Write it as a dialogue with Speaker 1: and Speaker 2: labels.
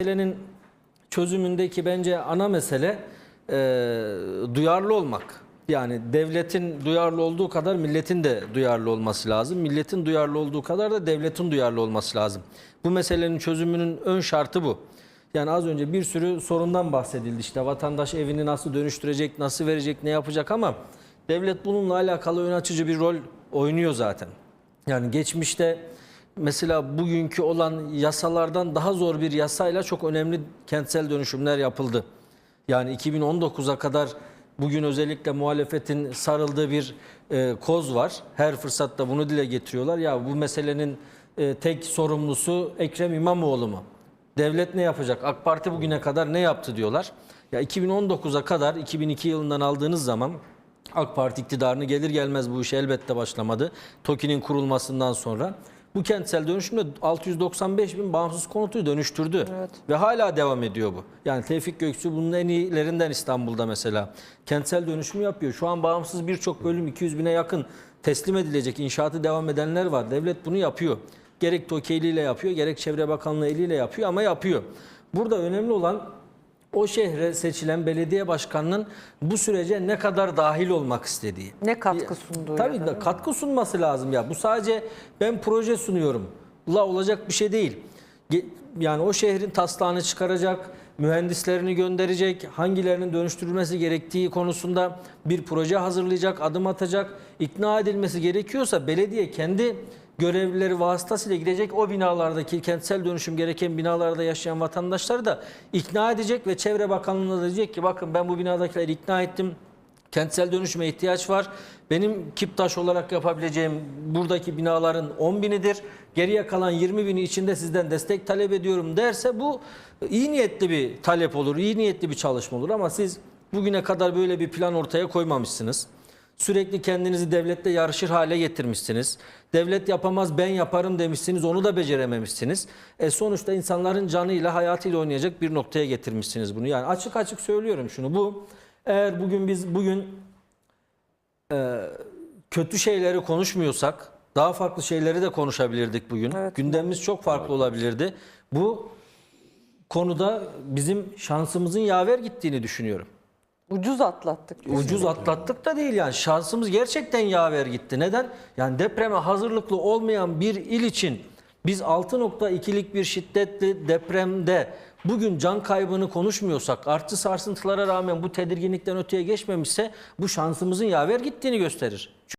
Speaker 1: meselenin çözümündeki bence ana mesele e, duyarlı olmak. Yani devletin duyarlı olduğu kadar milletin de duyarlı olması lazım. Milletin duyarlı olduğu kadar da devletin duyarlı olması lazım. Bu meselenin çözümünün ön şartı bu. Yani az önce bir sürü sorundan bahsedildi. İşte vatandaş evini nasıl dönüştürecek, nasıl verecek, ne yapacak ama devlet bununla alakalı ön açıcı bir rol oynuyor zaten. Yani geçmişte mesela bugünkü olan yasalardan daha zor bir yasayla çok önemli kentsel dönüşümler yapıldı. Yani 2019'a kadar bugün özellikle muhalefetin sarıldığı bir e, koz var. Her fırsatta bunu dile getiriyorlar. Ya bu meselenin e, tek sorumlusu Ekrem İmamoğlu mu? Devlet ne yapacak? AK Parti bugüne kadar ne yaptı diyorlar. Ya 2019'a kadar 2002 yılından aldığınız zaman AK Parti iktidarını gelir gelmez bu iş elbette başlamadı. TOKİ'nin kurulmasından sonra. Bu kentsel dönüşümde 695 bin bağımsız konutu dönüştürdü. Ve hala devam ediyor bu. Yani Tevfik Göksu bunun en iyilerinden İstanbul'da mesela. Kentsel dönüşüm yapıyor. Şu an bağımsız birçok bölüm 200 bine yakın teslim edilecek inşaatı devam edenler var. Devlet bunu yapıyor. Gerek TOKİ eliyle yapıyor gerek Çevre Bakanlığı eliyle yapıyor ama yapıyor. Burada önemli olan o şehre seçilen belediye başkanının bu sürece ne kadar dahil olmak istediği.
Speaker 2: Ne katkı sunduğu.
Speaker 1: Tabii
Speaker 2: ya da,
Speaker 1: katkı sunması lazım ya. Bu sadece ben proje sunuyorum. La olacak bir şey değil. Yani o şehrin taslağını çıkaracak, mühendislerini gönderecek, hangilerinin dönüştürülmesi gerektiği konusunda bir proje hazırlayacak, adım atacak, ikna edilmesi gerekiyorsa belediye kendi görevlileri vasıtasıyla gidecek o binalardaki kentsel dönüşüm gereken binalarda yaşayan vatandaşları da ikna edecek ve Çevre Bakanlığı'na diyecek ki bakın ben bu binadakileri ikna ettim. Kentsel dönüşüme ihtiyaç var. Benim Kiptaş olarak yapabileceğim buradaki binaların 10 binidir. Geriye kalan 20 bini içinde sizden destek talep ediyorum derse bu iyi niyetli bir talep olur, iyi niyetli bir çalışma olur. Ama siz bugüne kadar böyle bir plan ortaya koymamışsınız. Sürekli kendinizi devlette yarışır hale getirmişsiniz. Devlet yapamaz ben yaparım demişsiniz onu da becerememişsiniz. E sonuçta insanların canıyla hayatıyla oynayacak bir noktaya getirmişsiniz bunu. Yani açık açık söylüyorum şunu bu eğer bugün biz bugün e, kötü şeyleri konuşmuyorsak daha farklı şeyleri de konuşabilirdik bugün.
Speaker 2: Evet.
Speaker 1: Gündemimiz çok farklı olabilirdi. Bu konuda bizim şansımızın yaver gittiğini düşünüyorum.
Speaker 2: Ucuz atlattık.
Speaker 1: Ucuz atlattık da değil yani şansımız gerçekten yaver gitti. Neden? Yani depreme hazırlıklı olmayan bir il için biz 6.2'lik bir şiddetli depremde bugün can kaybını konuşmuyorsak, artçı sarsıntılara rağmen bu tedirginlikten öteye geçmemişse bu şansımızın yaver gittiğini gösterir.